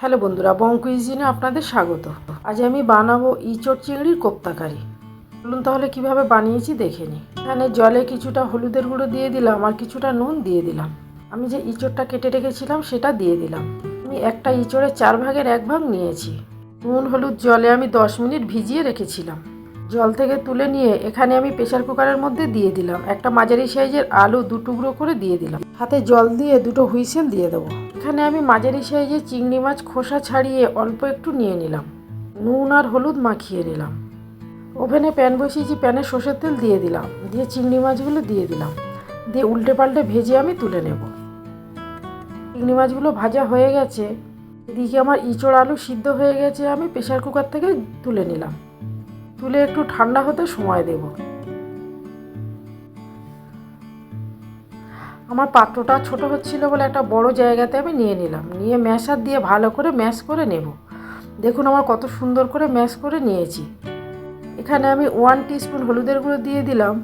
Hello বন্ধুরা বঙ্কুইজিনে আপনাদের স্বাগত। আজ আমি বানাবো ইঁচড় চিংড়ির কোপ্তাকারি বলুন তাহলে কীভাবে বানিয়েছি দেখে নিই। এখানে জলে কিছুটা হলুদের গুঁড়ো দিয়ে দিলাম আর কিছুটা নুন দিয়ে দিলাম। আমি যে ইঁচড়টা কেটে রেখেছিলাম সেটা দিয়ে দিলাম। আমি একটা ইঁচড়ের চার ভাগের এক ভাগ নিয়েছি। নুন, হলুদ জলে আমি দশ মিনিট ভিজিয়ে রেখেছিলাম। জল থেকে তুলে নিয়ে এখানে আমি প্রেসার কুকারের মধ্যে দিয়ে দিলাম। একটা মাঝারি সাইজের আলু দু টুকরো করে দিয়ে দিলাম। হাতে জল দিয়ে দুটো হুইসেল দিয়ে দেবো। এখানে আমি মাঝারি সাইজের চিংড়ি মাছ খোসা ছাড়িয়ে অল্প একটু নিয়ে নিলাম। নুন আর হলুদ মাখিয়ে নিলাম। ওভেনে প্যান বসিয়েছি, প্যানে সর্ষের তেল দিয়ে দিলাম, দিয়ে চিংড়ি মাছগুলো দিয়ে দিলাম। দিয়ে উল্টে পাল্টে ভেজে আমি তুলে নেব। চিংড়ি মাছগুলো ভাজা হয়ে গেছে। এদিকে আমার ইঁচড় আলু সিদ্ধ হয়ে গেছে, আমি প্রেসার কুকার থেকে তুলে নিলাম। তুলে একটু ঠান্ডা হতে সময় দেব। আমার পাত্রটা ছোট হচ্ছিল বলে একটা বড় জায়গাতে আমি নিয়ে নিলাম। নিয়ে ম্যাশার দিয়ে ভালো করে ম্যাশ করে নেব। দেখুন আমার কত সুন্দর করে ম্যাশ করে নিয়েছি। এখানে আমি ওয়ান টিস্পুন হলুদের গুঁড়ো দিয়ে দিলাম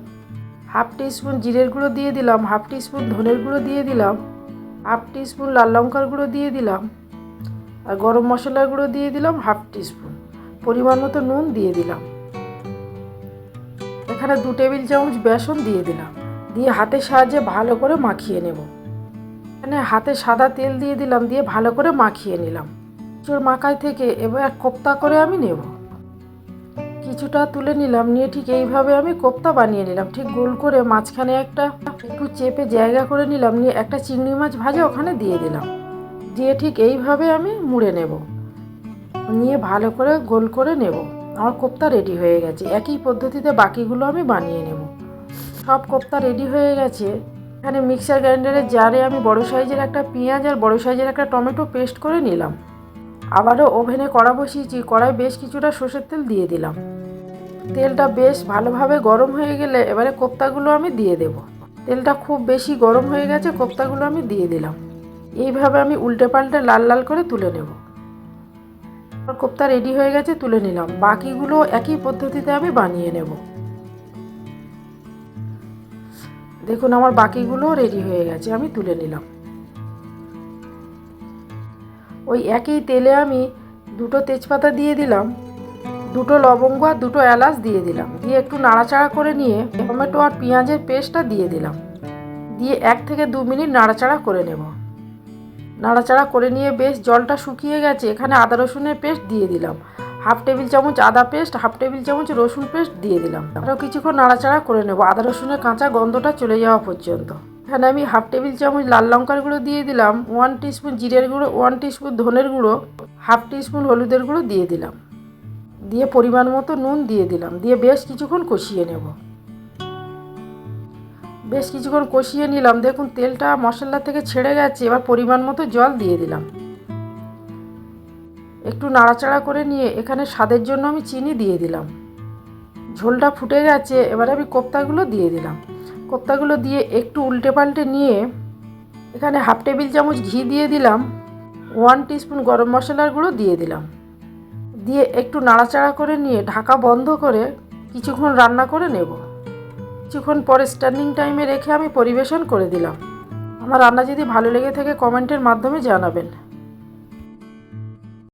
হাফ টিস্পুন জিরের গুঁড়ো দিয়ে দিলাম হাফ টিস্পুন ধনের গুঁড়ো দিয়ে দিলাম হাফ টিস্পুন লাল লঙ্কার গুঁড়ো দিয়ে দিলাম, আর গরম মশলার গুঁড়ো দিয়ে দিলাম হাফ টিস্পুন পরিমাণ মতো নুন দিয়ে দিলাম। এখানে দু টেবিল চামচ বেসন দিয়ে দিলাম। দিয়ে হাতের সাহায্যে ভালো করে মাখিয়ে নেব। এখানে হাতে সাদা তেল দিয়ে দিলাম, দিয়ে ভালো করে মাখিয়ে নিলাম। চোর মাখাই থেকে এবার কোপ্তা করে আমি নেব। কিছুটা তুলে নিলাম, নিয়ে ঠিক এইভাবে আমি কোপ্তা বানিয়ে নিলাম। ঠিক গোল করে মাঝখানে একটা একটু চেপে জায়গা করে নিলাম, নিয়ে একটা চিংড়ি মাছ ভাজা ওখানে দিয়ে দিলাম। দিয়ে ঠিক এইভাবে আমি মুড়ে নেব। নিয়ে ভালো করে গোল করে নেব। আমার কোপ্তা রেডি হয়ে গেছে। একই পদ্ধতিতে বাকিগুলো আমি বানিয়ে নেব। সব কোপ্তা রেডি হয়ে গেছে। এখানে মিক্সার গ্রাইন্ডারের জারে আমি বড় সাইজের একটা পেঁয়াজ আর বড় সাইজের একটা টমেটো পেস্ট করে নিলাম। আবারও ওভেনে কড়া বসিয়েছি, কড়ায় বেশ কিছুটা সর্ষের তেল দিয়ে দিলাম। তেলটা বেশ ভালোভাবে গরম হয়ে গেলে এবারে কোপ্তাগুলো আমি দিয়ে দেব। তেলটা খুব বেশি গরম হয়ে গেছে, কোপ্তাগুলো আমি দিয়ে দিলাম। এইভাবে আমি উল্টে পাল্টে লাল লাল করে তুলে নেব। কোপ্তা রেডি হয়ে গেছে, তুলে নিলাম। বাকিগুলো একই পদ্ধতিতে আমি বানিয়ে নেব। দেখুন, আমার বাকিগুলো রেডি হয়ে গেছে, আমি তুলে নিলাম। ওই একই তেলে আমি দুটো তেজপাতা দিয়ে দিলাম, দুটো লবঙ্গ আর দুটো এলাচ দিয়ে দিলাম। দিয়ে একটু নাড়াচাড়া করে নিয়ে টমেটো আর পেঁয়াজের পেস্টটা দিয়ে দিলাম। দিয়ে এক থেকে দু মিনিট নাড়াচাড়া করে নেব। নাড়াচাড়া করে নিয়ে বেশ জলটা শুকিয়ে গেছে, এখানে আদা রসুনের পেস্ট দিয়ে দিলাম। হাফ টেবিল চামচ আদা পেস্ট, হাফ টেবিল চামচ রসুন পেস্ট দিয়ে দিলাম। আরও কিছুক্ষণ নাড়াচাড়া করে নেব। আদা, রসুনের কাঁচা গন্ধটা চলে যাওয়া পর্যন্ত। এখানে আমি হাফ টেবিল চামচ লাল লঙ্কার গুঁড়ো দিয়ে দিলাম, ওয়ান টিস্পুন জিরের গুঁড়ো, ওয়ান টিস্পুন ধনের গুঁড়ো, হাফ টিস্পুন হলুদের গুঁড়ো দিয়ে দিলাম। দিয়ে পরিমাণ মতো নুন দিয়ে দিলাম। দিয়ে বেশ কিছুক্ষণ কষিয়ে নেব। বেশ কিছুক্ষণ কষিয়ে নিলাম। দেখুন, তেলটা মশলা থেকে ছেড়ে গেছে। এবার পরিমাণ মতো জল দিয়ে দিলাম। একটু নাড়াচাড়া করে নিয়ে এখানে স্বাদের জন্য আমি চিনি দিয়ে দিলাম। ঝোলটা ফুটে গেছে, এবার আমি কোপ্তাগুলো দিয়ে দিলাম। কোপ্তাগুলো দিয়ে একটু উল্টে পাল্টে নিয়ে এখানে হাফ টেবিল চামচ ঘি দিয়ে দিলাম, ওয়ান টিস্পুন গরম মশলার গুঁড়ো দিয়ে দিলাম। দিয়ে একটু নাড়াচাড়া করে নিয়ে ঢাকা বন্ধ করে কিছুক্ষণ রান্না করে নেব। কিছুক্ষণ পরে স্ট্যান্ডিং টাইমে রেখে আমি পরিবেশন করে দিলাম। আমার রান্না যদি ভালো লেগে থাকে কমেন্টের মাধ্যমে জানাবেন।